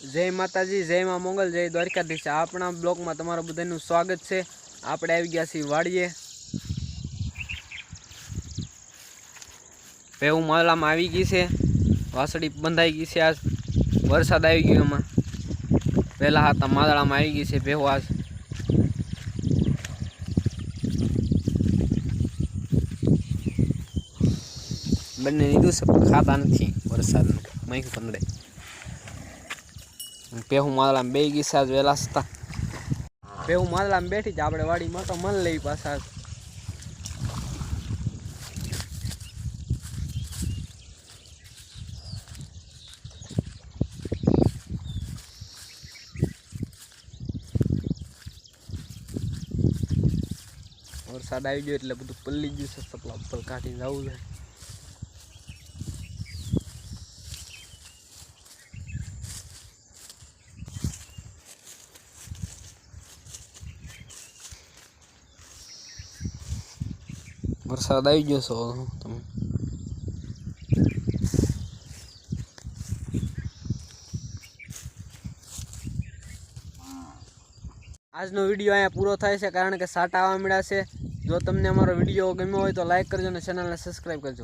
જય માતાજી, જય માં મોગલ, જય દ્વારકાધીશ. આપણા બ્લોગમાં તમારું બધાનું સ્વાગત છે. આપણે આવી ગયા છીએ વાડીએ. ભેવું માલામાં આવી ગઈ છે. વાસળી બંધાઈ ગઈ છે આજ. વરસાદ આવી ગયો એમાં. પહેલાં હતા માદળામાં આવી ગઈ છે ભેવું આજ. બંને લીધું છે ખાતા નથી વરસાદનું. મહી પંદડે પેહું માદળામાં બે ગઈ સાજ વહેલા હતા પેહું માદળામાં બેઠી જ આપણે વાડીમાં તો મન લઈ પાછા. વરસાદ આવી ગયો એટલે બધું પલ્લી ગયું છે સપલા ઉપર કાઢીને જવું છે. વરસાદ આવી ગયો છો તમે. આજનો વીડિયો અહીંયા પૂરો થાય છે કારણ કે સાટા આવવા મળ્યા છે. જો તમને અમારો વીડિયો ગમ્યો હોય તો લાઇક કરજો અને ચેનલને સબસ્ક્રાઈબ કરજો.